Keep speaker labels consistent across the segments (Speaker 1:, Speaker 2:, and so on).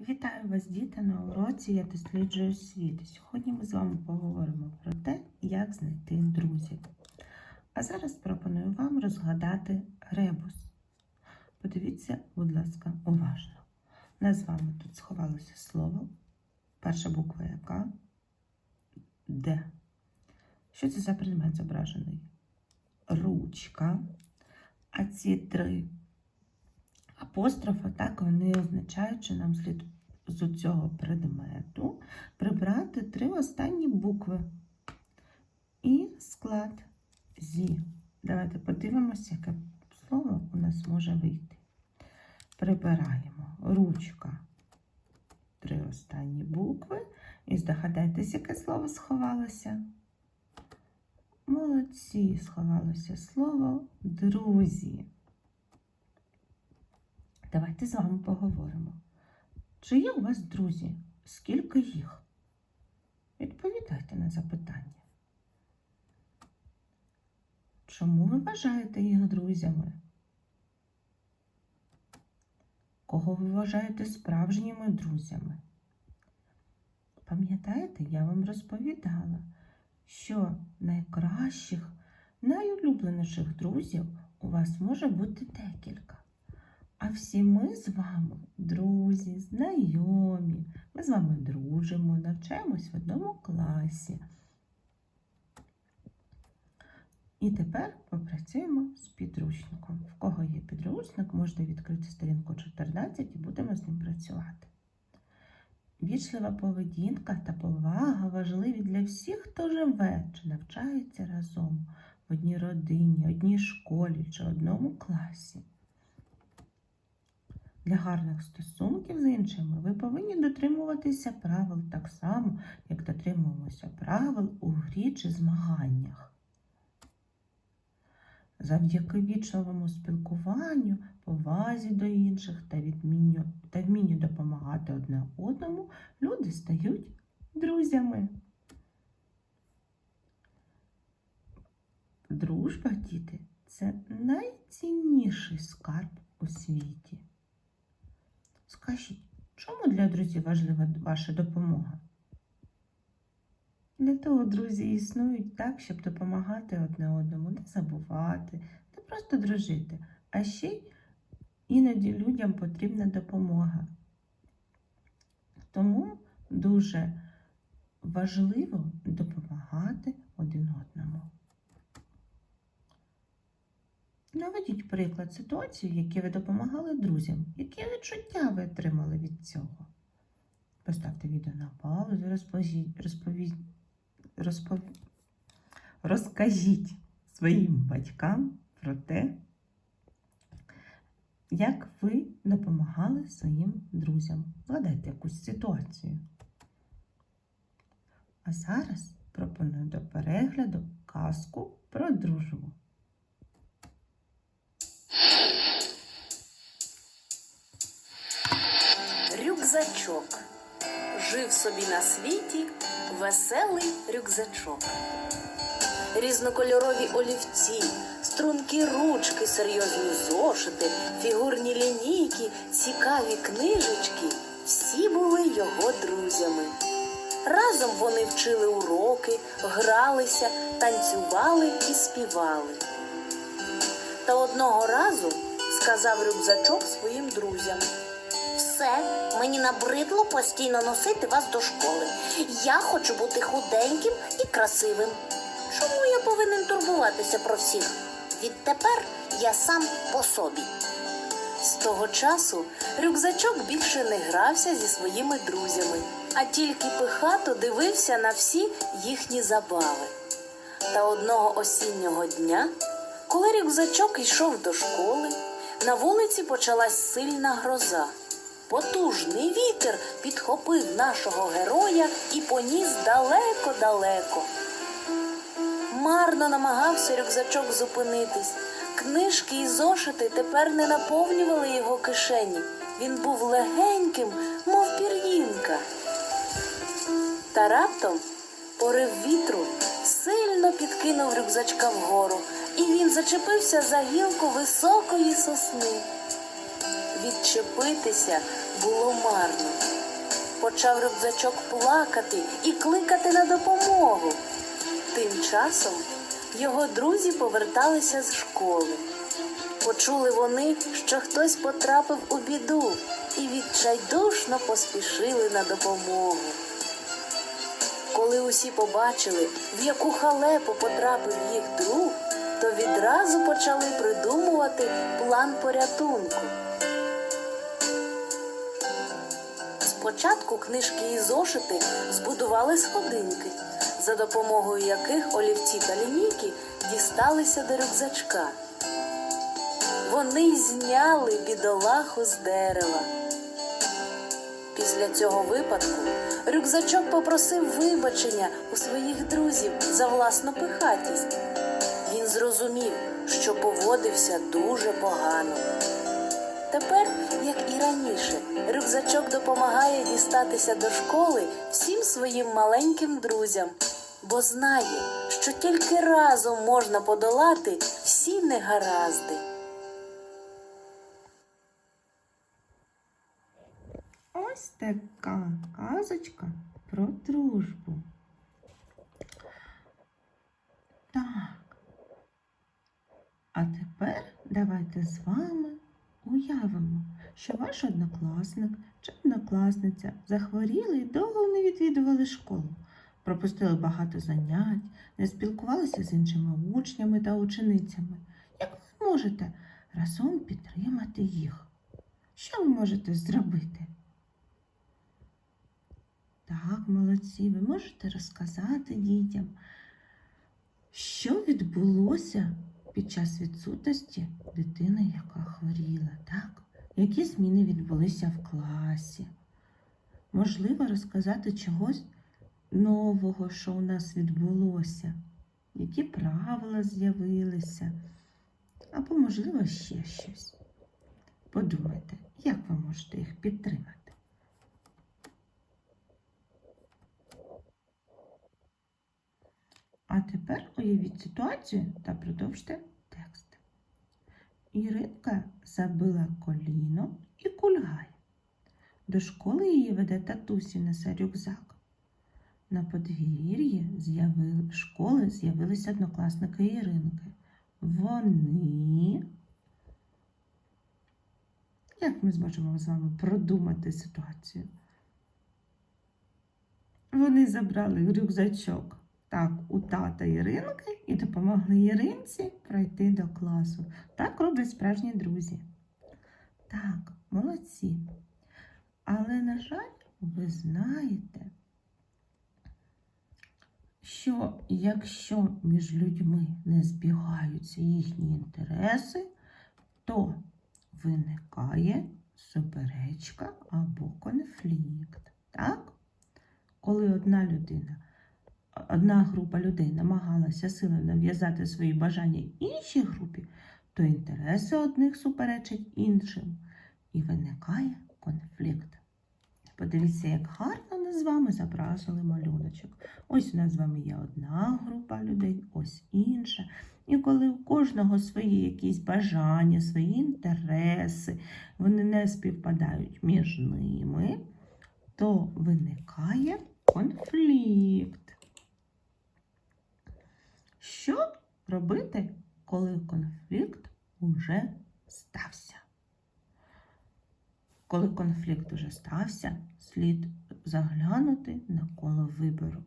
Speaker 1: Вітаю вас, діти, на уроці Я досліджую світ. Сьогодні ми з вами поговоримо про те, як знайти друзів. А зараз пропоную вам розгадати ребус. Подивіться, будь ласка, уважно. У нас з вами тут сховалося слово. Перша буква яка? Д. Що це за предмет зображений? Ручка. А ці три апострофа, так, вони означають, що нам слід з цього предмету прибрати три останні букви і склад зі. Давайте подивимося, яке слово у нас може вийти. Прибираємо ручка, три останні букви. І здогадайтесь, яке слово сховалося. Молодці, сховалося слово друзі. Давайте з вами поговоримо. Чи є у вас друзі? Скільки їх? Відповідайте на запитання. Чому ви вважаєте їх друзями? Кого ви вважаєте справжніми друзями? Пам'ятаєте, я вам розповідала, що найкращих, найулюбленіших друзів у вас може бути декілька. А всі ми з вами друзі, знайомі. Ми з вами дружимо, навчаємось в одному класі. І тепер попрацюємо з підручником. В кого є підручник, можете відкрити сторінку 14 і будемо з ним працювати. Вічлива поведінка та повага важливі для всіх, хто живе чи навчається разом в одній родині, одній школі чи одному класі. Для гарних стосунків з іншими ви повинні дотримуватися правил так само, як дотримуємося правил у грі чи змаганнях. Завдяки вічливому спілкуванню, повазі до інших та, відмінню, та вмінню допомагати одне одному, люди стають друзями. Дружба, діти, це найцінніший скарб. Скажіть, чому для друзів важлива ваша допомога? Для того друзі існують так, щоб допомагати одне одному, не забувати, не просто дружити. А ще іноді людям потрібна допомога. Тому дуже важливо допомагати один одному. Наведіть приклад ситуації, в якій ви допомагали друзям. Які відчуття ви отримали від цього? Поставте відео на паузу, розповідь, розповідь, розпов... розкажіть своїм батькам про те, як ви допомагали своїм друзям. Згадайте якусь ситуацію. А зараз пропоную до перегляду казку про дружбу.
Speaker 2: Рюкзачок. Жив собі на світі веселий рюкзачок. Різнокольорові олівці, стрункі ручки, серйозні зошити, фігурні лінійки, цікаві книжечки. Всі були його друзями. Разом вони вчили уроки, гралися, танцювали і співали. Та одного разу сказав рюкзачок своїм друзям.
Speaker 3: Все, мені набридло постійно носити вас до школи. Я хочу бути худеньким і красивим. Чому я повинен турбуватися про всіх? Відтепер я сам по собі.
Speaker 2: З того часу рюкзачок більше не грався зі своїми друзями, а тільки пихато дивився на всі їхні забави. Та одного осіннього дня, коли рюкзачок йшов до школи, на вулиці почалась сильна гроза. Потужний вітер підхопив нашого героя і поніс далеко-далеко. Марно намагався рюкзачок зупинитись. Книжки і зошити тепер не наповнювали його кишені. Він був легеньким, мов пір'їнка. Та раптом порив вітру сильно підкинув рюкзачка вгору, і він зачепився за гілку високої сосни. Відчепитися було марно. почав рюкзачок плакати і кликати на допомогу. Тим часом його друзі поверталися з школи. Почули вони, що хтось потрапив у біду, і відчайдушно поспішили на допомогу. Коли усі побачили, в яку халепу потрапив їх друг, то відразу почали придумувати план порятунку. Спочатку книжки і зошити збудували сходинки, за допомогою яких олівці та лінійки дісталися до рюкзачка. Вони зняли бідолаху з дерева. Після цього випадку рюкзачок попросив вибачення у своїх друзів за власну пихатість. Він зрозумів, що поводився дуже погано. Тепер, як і раніше, рюкзачок допомагає дістатися до школи всім своїм маленьким друзям, бо знає, що тільки разом можна подолати всі негаразди.
Speaker 1: Ось така казочка про дружбу. Так. А тепер давайте з вами уявимо, що ваш однокласник чи однокласниця захворіли і довго не відвідували школу, пропустили багато занять, не спілкувалися з іншими учнями та ученицями. Як ви можете разом підтримати їх? Що ви можете зробити? Так, молодці, ви можете розказати дітям, що відбулося під час відсутності дитини, яка хворіла, так? Які зміни відбулися в класі? Можливо, розказати чогось нового, що у нас відбулося, які правила з'явилися, або, можливо, ще щось. Подумайте, як ви можете їх підтримати. А тепер уявіть ситуацію та продовжте текст. Іринка забила коліно і кульгає. До школи її веде татусь і несе рюкзак. На подвір'ї школи з'явилися однокласники Іринки. Вони. Як ми зможемо з вами продумати ситуацію? Вони забрали рюкзачок так у тата Іринки і допомогли Іринці пройти до класу. Так роблять справжні друзі. Так, молодці. Але, на жаль, ви знаєте, що якщо між людьми не збігаються їхні інтереси, то виникає суперечка або конфлікт. Так? Коли одна людина одна група людей намагалася силою нав'язати свої бажання іншій групі, то інтереси одних суперечать іншим і виникає конфлікт. Подивіться, як гарно ми з вами зобразили малюночок. Ось у нас з вами є одна група людей, ось інша. І коли у кожного свої якісь бажання, свої інтереси, вони не співпадають між ними, то виникає конфлікт. Що робити, коли конфлікт уже стався? Коли конфлікт уже стався, слід заглянути на коло вибору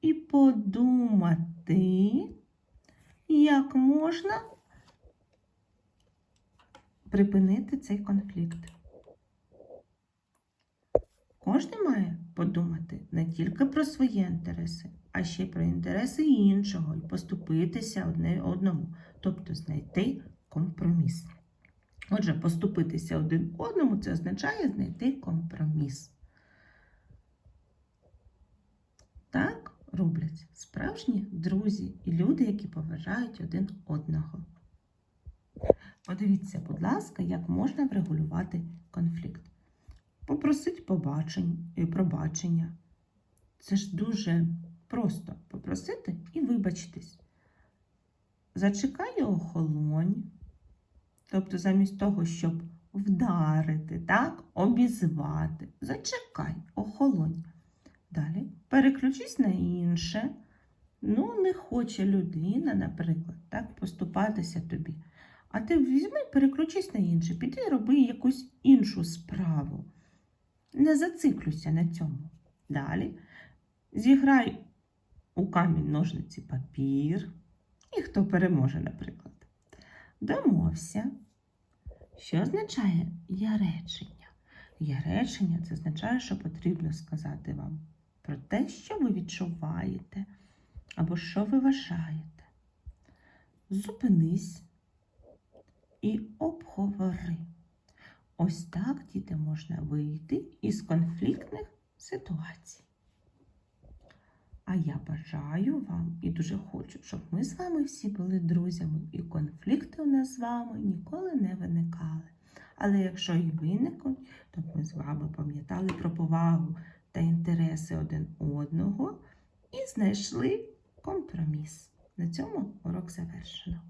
Speaker 1: і подумати, як можна припинити цей конфлікт. Кожен має подумати не тільки про свої інтереси, а ще про інтереси іншого і поступитися одне одному, тобто знайти компроміс. Отже, поступитися один одному це означає знайти компроміс. Так роблять справжні друзі і люди, які поважають один одного. Подивіться, будь ласка, як можна врегулювати конфлікт. Попросить побачень, пробачення. Це ж дуже просто попросити і вибачитись. Зачекай охолонь. Тобто, замість того, щоб вдарити, так, обізвати, зачекай, охолонь. Далі переключись на інше. Ну, не хоче людина, наприклад, так, поступатися тобі. А ти візьми, переключись на інше, піди роби якусь іншу справу. Не зациклюйся на цьому. Далі зіграй у камінь ножниці папір. І хто переможе, наприклад. Домовся. Що означає я речення? Я речення це означає, що потрібно сказати вам про те, що ви відчуваєте або що ви вважаєте. Зупинись і обговори. Ось так, діти, можна вийти із конфліктних ситуацій. А я бажаю вам і дуже хочу, щоб ми з вами всі були друзями, і конфлікти у нас з вами ніколи не виникали. Але якщо і виникнуть, то ми з вами пам'ятали про повагу та інтереси один одного і знайшли компроміс. На цьому урок завершено.